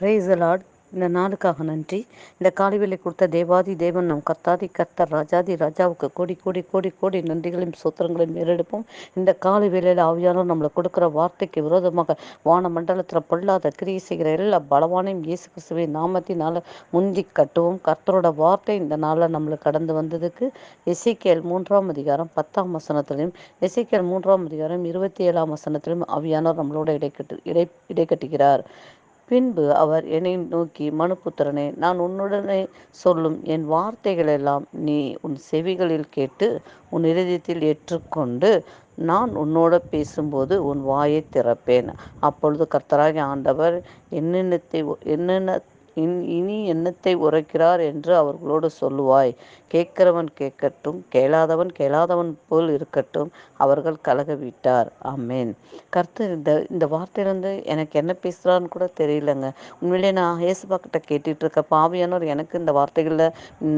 Price Lord இந்த நாளுக்காக நன்றி. இந்த காலைவேளை கொடுத்த தேவாதி தேவன் நம் கர்த்தாதி கர்த்தர் ராஜாதி ராஜாவுக்கு கோடி கோடி கோடி கோடி நன்றிகளையும் சூத்திரங்களையும் ஏறெடுப்போம். இந்த காலை வேளையில் ஆவியானவர் நம்மளை கொடுக்குற வார்த்தைக்கு விரோதமாக வான மண்டலத்தில் பொல்லாத கிரியை செய்கிற எல்லா பலவானையும் இயேசு கிறிஸ்துவை நாமத்தினால முந்தி கட்டுவோம். கர்த்தரோட வார்த்தை இந்த நாளில் நம்மளுக்கு கடந்து வந்ததுக்கு எசிக்கேல் மூன்றாம் அதிகாரம் பத்தாம் வசனத்திலையும் எசிக்கேல் மூன்றாம் அதிகாரம் இருபத்தி ஏழாம் வசனத்திலையும் ஆவியானவர் நம்மளோட இடைக்கட்டு இடை இடைக்கட்டுகிறார். பின்பு அவர் என்னை நோக்கி மனுப்புத்திரனே நான் உன்னுடனே சொல்லும் என் வார்த்தைகளெல்லாம் நீ உன் செவிகளில் கேட்டு உன் இருதயத்தில் ஏற்றுக்கொண்டு நான் உன்னோட பேசும்போது உன் வாயை திறப்பேன். அப்பொழுது கர்த்தராகி ஆண்டவர் என்னென்னத்தை என்னென்ன இனி என்னத்தை உரைக்கிறார் என்று அவர்களோடு சொல்லுவாய். கேட்கிறவன் கேட்கட்டும் கேளாதவன் கேளாதவன் போல் இருக்கட்டும் அவர்கள் கலக விட்டார் ஆமேன். கர்த்தர் இந்த இந்த வார்த்தையிலேருந்து எனக்கு என்ன பேசுகிறான்னு கூட தெரியலங்க. உண்மையிலே நான் ஏசுபா கிட்ட கேட்டுட்டு இருக்க பாவியானவர் எனக்கு இந்த வார்த்தைகளில்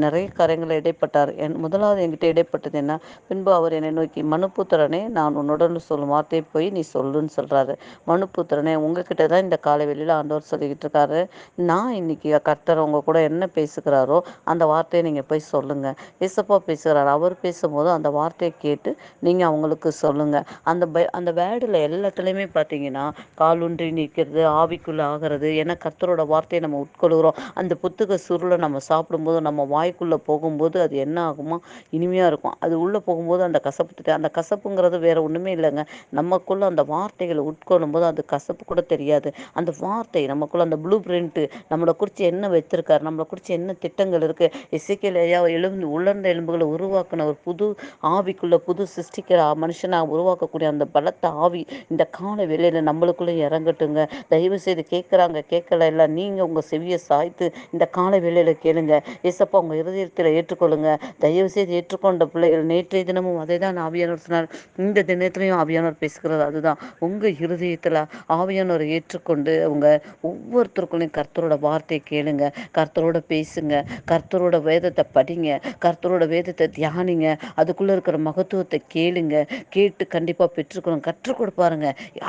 நிறைய காரியங்களில் இடைப்பட்டார். என் முதலாவது என்கிட்ட இடைப்பட்டது என்ன? பின்பு அவர் என்னை நோக்கி மனுபுத்திரனே நான் உன்னுடன் சொல்லும் வார்த்தையை போய் நீ சொல்லுன்னு சொல்கிறாரு மனுபுத்திரனே உங்ககிட்ட தான் இந்த காலை வெளியில் ஆண்டவர் சொல்லிக்கிட்டு இருக்காரு. நான் இன்னைக்கு கர்த்தர் உங்க கூட என்ன பேசுகிறாரோ அந்த வார்த்தையை நீங்கள் போய் சொல்லுங்கள் இசப்பா பேசுகிறார். அவர் பேசும்போது அந்த வார்த்தையை கேட்டு நீங்கள் அவங்களுக்கு சொல்லுங்கள் அந்த பை அந்த வேர்டில் எல்லாத்துலேயுமே பார்த்தீங்கன்னா காலுன்றி நிற்கிறது ஆவிக்குள்ளே ஆகிறது ஏன்னா கர்த்தரோட வார்த்தையை நம்ம உட்கொள்கிறோம். அந்த புத்தக சுருளை நம்ம சாப்பிடும்போது நம்ம வாய்க்குள்ளே போகும்போது அது என்ன ஆகுமா இனிமையாக இருக்கும். அது உள்ளே போகும்போது அந்த கசப்பு அந்த கசப்புங்கிறது வேற ஒன்றுமே இல்லைங்க. நமக்குள்ளே அந்த வார்த்தைகளை உட்கொள்ளும் போது அது கசப்பு கூட தெரியாது. அந்த வார்த்தை நமக்குள்ளே அந்த ப்ளூ பிரிண்ட்டு நம்மளோட நம்மளை குறித்து என்ன வைத்திருக்கார் நம்மளை குறித்து என்ன திட்டங்கள் இருக்குது இசைக்கில் எழு எலும்பு உலர்ந்த எலும்புகளை உருவாக்கின ஒரு புது ஆவிக்குள்ள புது சிருஷ்டிக்கிற மனுஷனாக உருவாக்கக்கூடிய அந்த பலத்த ஆவி இந்த கால வேலையில் நம்மளுக்குள்ளே இறங்கட்டுங்க. தயவு செய்து கேட்குறாங்க கேட்கல இல்லை நீங்கள் உங்கள் செவியை சாய்த்து இந்த கால வேலையில் கேளுங்க. ஏசப்பா உங்கள் இருதயத்தில் ஏற்றுக்கொள்ளுங்க. தயவு செய்து ஏற்றுக்கொண்ட பிள்ளைகள் நேற்றைய தினமும் அதே தான் ஆவியானவர் சொன்னார். இந்த தினத்திலையும் ஆவியானவர் பேசுகிறது அதுதான். உங்கள் இருதயத்தில் ஆவியானவரை ஏற்றுக்கொண்டு அவங்க ஒவ்வொருத்தருக்குள்ளையும் கர்த்தரோட வார்த்தையை கேளுங்க. கர்த்தரோட பேசுங்க. கர்த்தரோட வேதத்தை படிங்க. கர்த்தரோட வேதத்தை தியானிங்க. அதுக்குள்ளே இருக்கிற மகத்துவத்தை கேளுங்க. கேட்டு கண்டிப்பாக பெற்றுக்கணும். கற்றுக் கொடுப்பாருங்க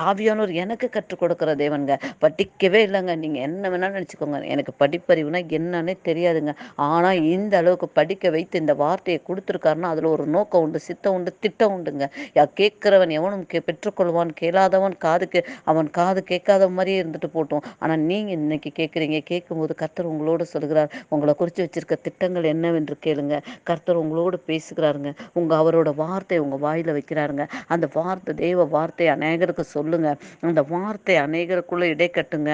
ஆவியானோர் எனக்கு கற்றுக் கொடுக்குற தேவனுங்க. படிக்கவே இல்லைங்க. நீங்கள் என்ன வேணாலும் நினச்சிக்கோங்க. எனக்கு படிப்பறிவுனா என்னன்னே தெரியாதுங்க. ஆனால் இந்த அளவுக்கு படிக்க வைத்து இந்த வார்த்தையை கொடுத்துருக்காருன்னா அதில் ஒரு நோக்கம் உண்டு சித்தம் உண்டு திட்டம் உண்டுங்க. யா கேட்குறவன் எவனும் கே பெற்றுக்கொள்வான் கேளாதவன் காதுக்கு அவன் காது கேட்காத மாதிரியே இருந்துட்டு போட்டோம். ஆனால் நீங்கள் இன்னைக்கு கேட்குறீங்க கேட்கும்போது கர்த்தர் உங்களோட சொல்கிறார். உங்களை குறித்து வச்சிருக்க திட்டங்கள் என்னவென்று கேளுங்க. கர்த்தர் உங்களோட பேசுகிறாருங்க. உங்கள் அவரோட வார்த்தை உங்கள் வாயில் வைக்கிறாருங்க. அந்த வார்த்தை தெய்வ வார்த்தை அநேகருக்கு சொல்லுங்க. அந்த வார்த்தை அநேகருக்குள்ளே இடை கட்டுங்க.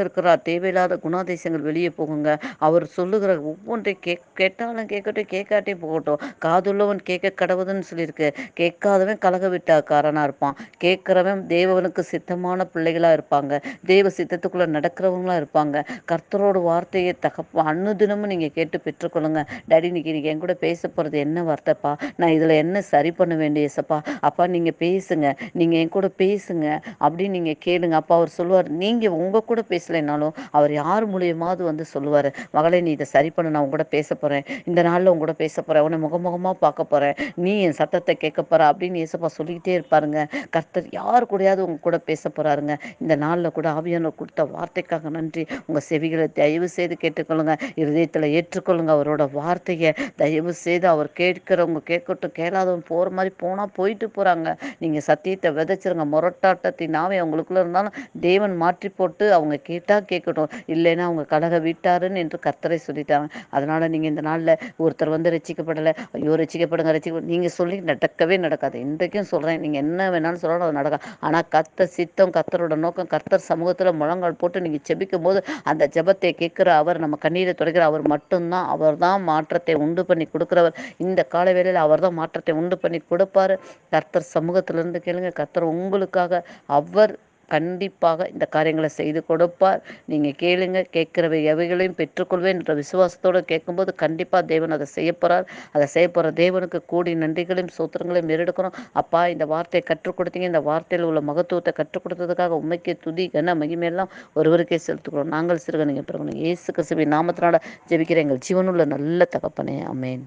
இருக்கிற தேவையில்லாத குணாதிசயங்கள் வெளியே போகுங்க. அவர் சொல்லுகிற ஒவ்வொன்றை கே கேட்டாலும் கேட்கட்டும் கேட்காட்டே போகட்டும். காதுள்ளவன் கேட்க கடவுதுன்னு சொல்லியிருக்கு. கேட்காதவன் கலக விட்டாக்காரனாக இருப்பான். கேட்குறவன் தேவனுக்கு சித்தமான பிள்ளைகளாக இருப்பாங்க. தேவ சித்தத்துக்குள்ளே நடக்கிறவங்களா இருப்பாங்க. கர்த்தரோட வார்த்தையை தகப்ப அன்னு தினமும் நீங்க கேட்டு பெற்றுக்கொள்ளுங்க. டாடி இன்னைக்கு நீங்கள் என் கூட பேச போகிறது என்ன வார்த்தைப்பா? நான் இதில் என்ன சரி பண்ண வேண்டிய சப்பா அப்பா நீங்கள் பேசுங்க. நீங்கள் என் கூட பேசுங்க. அப்படின்னு நீங்கள் கேளுங்க. அப்பா அவர் சொல்லுவார் நீங்கள் உங்கள் கூட பேசலைனாலும் அவர் யார் மூலியமாவது வந்து சொல்லுவார் மகளே நீ இதை சரி பண்ண நான் உங்க கூட பேச போகிறேன் இந்த நாளில் உங்க கூட பேச போகிறேன் உன்னை முகமுகமாக பார்க்க போகிறேன் நீ என் சத்தத்தை கேட்க போகிற அப்படின்னு ஏசப்பா சொல்லிக்கிட்டே இருப்பாருங்க. கர்த்தர் யார் கூடயாவது உங்க கூட பேச போகிறாருங்க இந்த நாளில் கூட ஆவியான கொடுத்த வார்த்தைக்காக நன்றி. உங்கள் செவிகளை தயவு செய்து கேட்டுக்கொள்ளுங்க. இருதயத்தில் ஏற்றுக்கொள்ளுங்க. அவரோட வார்த்தையை தயவு செய்து அவர் கேட்கிறவங்க கேட்கட்டும். கேளாதவங்க போகிற மாதிரி போனால் போயிட்டு போகிறாங்க நீங்கள் சத்தியத்தை விதைச்சிருங்க. முரட்டாட்டத்தினாவே அவங்களுக்குள்ள இருந்தாலும் தேவன் மாற்றி போட்டு அவங்க கேட்டால் கேட்கட்டும். இல்லைன்னா அவங்க கழக விட்டாருன்னு என்று கர்த்தரை சொல்லிட்டாங்க. அதனால் நீங்கள் இந்த நாளில் ஒருத்தர் வந்து ரசிக்கப்படலை ஐயோ ரசிக்கப்படுங்க ரசிக்க நீங்கள் சொல்லி நடக்கவே நடக்காது. இன்றைக்கும் சொல்கிறேன் நீங்கள் என்ன வேணாலும் சொல்லணும் அது நடக்கும் ஆனால் கத்த சித்தம் கத்தரோட நோக்கம் கர்த்தர் சமூகத்தில் முழங்கால் போட்டு நீங்கள் செபிக்கும் போது அந்த ஜபத்தை கேட்குற அவர் நம்ம கண்ணீரை துடைக்கிற அவர் மட்டும்தான். அவர் தான் மாற்றத்தை உண்டு பண்ணி கொடுக்குறவர். இந்த கால வேளையில் அவர் தான் மாற்றத்தை உண்டு பண்ணி கொடுப்பாரு. கர்த்தர் சமூகத்திலிருந்து கேளுங்க. கர்த்தர் உங்களுக்காக அவர் கண்டிப்பாக இந்த காரியங்களை செய்து கொடுப்பார். நீங்கள் கேளுங்க கேட்குறவை எவைகளையும் பெற்றுக்கொள்வேன் என்ற விசுவாசத்தோடு கேட்கும்போது கண்டிப்பாக தேவன் அதை செய்ய போகிறார் அதை செய்ய போகிற தேவனுக்கு கூடி நன்றிகளையும் சூத்திரங்களையும் எடுக்கணும் அப்பா இந்த வார்த்தையை கற்றுக் கொடுத்தீங்க. இந்த வார்த்தையில் உள்ள மகத்துவத்தை கற்றுக் கொடுத்ததுக்காக உண்மைக்கு துதி கன மகிமையெல்லாம் ஒருவருக்கே செலுத்துக்கிறோம். நாங்கள் சிறுகணிங்க பிறகு இயேசு கசுபி நாமத்தினால ஜெபிக்கிற எங்கள் ஜீவனுள்ள நல்ல தகப்பனே. அமேன்